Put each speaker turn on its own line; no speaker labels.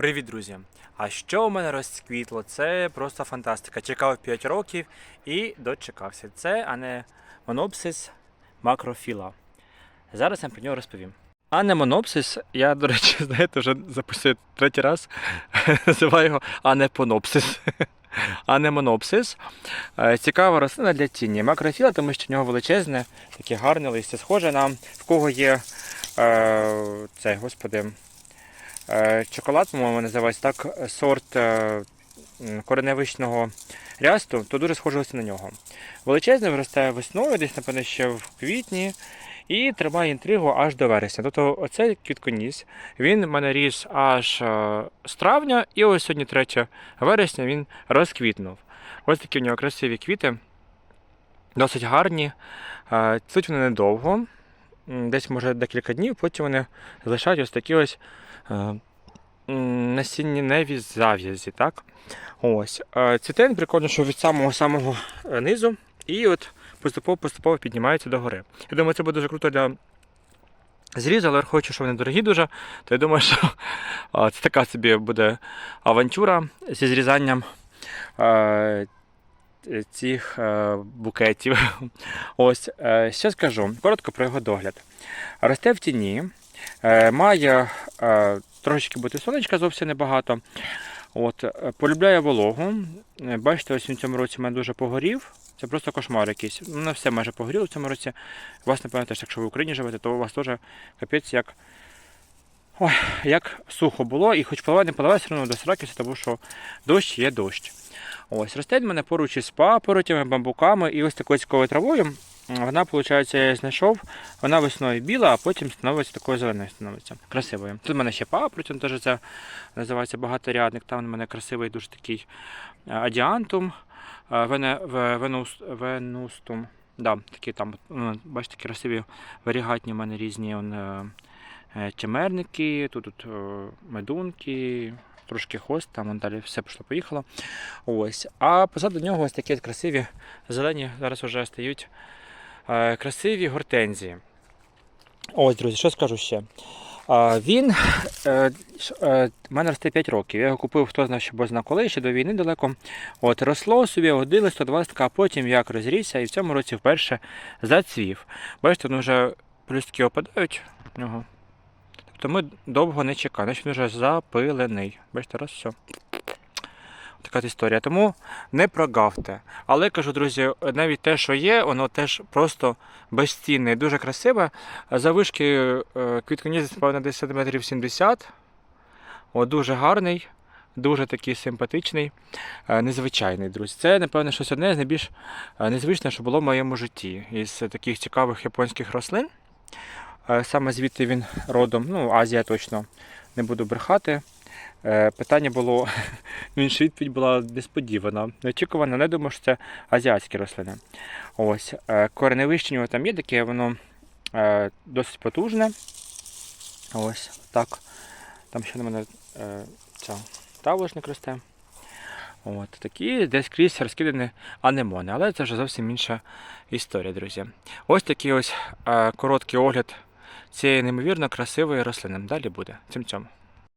Привіт, друзі! А що у мене розквітло? Це просто фантастика. Чекав 5 років і дочекався. Це анемонопсис макрофіла. Зараз я про нього розповім. Анемонопсис, я, до речі, знаєте, вже записую третій раз. Називаю його анепонопсис. Анемонопсис. Е, Цікава рослина для тіні. Макрофіла, тому що в нього величезне, таке гарне листя. Схоже на в кого є е, цей, господи. Е, Чоколад, по-моєму, називається так, сорт е, кореневичного рясту, то дуже схоже ось на нього. Величезне виростає весною, десь, напевно, ще в квітні, і тримає інтригу аж до вересня. Тобто оцей квітконіс, він в мене ріс аж е, з травня, і ось сьогодні 3 вересня він розквітнув. Ось такі в нього красиві квіти, досить гарні. Цвітуть вони недовго, десь може декілька днів, потім вони залишають ось такі ось е, м, насіннєві зав'язі. Так? Ось. Е, Цвітень прикольно, що від самого самого е, низу і от поступово-поступово піднімається догори. Я думаю, це буде дуже круто для зрізу, але хочу, що вони дорогі дуже, то я думаю, що це така собі буде авантюра зі зрізанням. Цих е, букетів. Ось, е, що скажу, коротко про його догляд. Росте в тіні, Е, Має трошечки бути сонечка, зовсім небагато. От, полюбляє вологу. Бачите, ось він цьому році в мене дуже погорів. Це просто кошмар якийсь. Ну, все майже погоріло в цьому році. Вас, напевно, теж, якщо ви в Україні живете, то у вас теж капець як. Ой, як сухо було, і хоч поливати не поливає, все одно досракився, тому що дощ є дощ. Ось, росте в мене поруч із папоротями, бамбуками і ось такою цікавою травою. Вона, виходить, я знайшов. Вона весною біла, а потім становиться такою зеленою становиться. Красивою. Тут в мене ще папороть, теж це називається багаторядник. Там в мене красивий дуже такий е, адіантум, е, вене, ве- венус, венустум. Да, такі там, ну, бачите, красиві варігатні в мене різні он, е, е, тут, тут е, медунки, трошки хост, там далі все пішло-поїхало. Ось. А позаду нього ось такі красиві зелені зараз вже стають е, красиві гортензії. Ось, друзі, що скажу ще. Він в мене росте 5 років. Я його купив, хто знає, що зна коли, ще до війни далеко. От, росло собі, годили 120, а потім як розрісся і в цьому році вперше зацвів. Бачите, вони вже плюстки опадають в нього. Тобто ми довго не чекали, значить він вже запилений. Бачите, раз все. Така історія. Тому не прогавте. Але кажу, друзі, навіть те, що є, воно теж просто безцінне і дуже красиве. Завишки квітконіс, певно, десь сантиметрів 70. О, дуже гарний, дуже такий симпатичний, е, незвичайний, друзі. Це, напевно, щось одне з найбільш е, незвичне, що було в моєму житті. Із таких цікавих японських рослин. Е, Саме звідти він родом, ну, Азія точно, не буду брехати. Е, Питання було, ну, інша відповідь була несподівана, неочікувана, не думав, що це азіатські рослини. Ось, е, кореневище нього там є таке, воно досить потужне. Ось так. Там ще на мене ця тавушник росте. От, такі десь крізь розкидані анемони, але це вже зовсім інша історія, друзі. Ось такий ось короткий огляд цієї неймовірно красивої рослини. Далі буде. Цим цьому.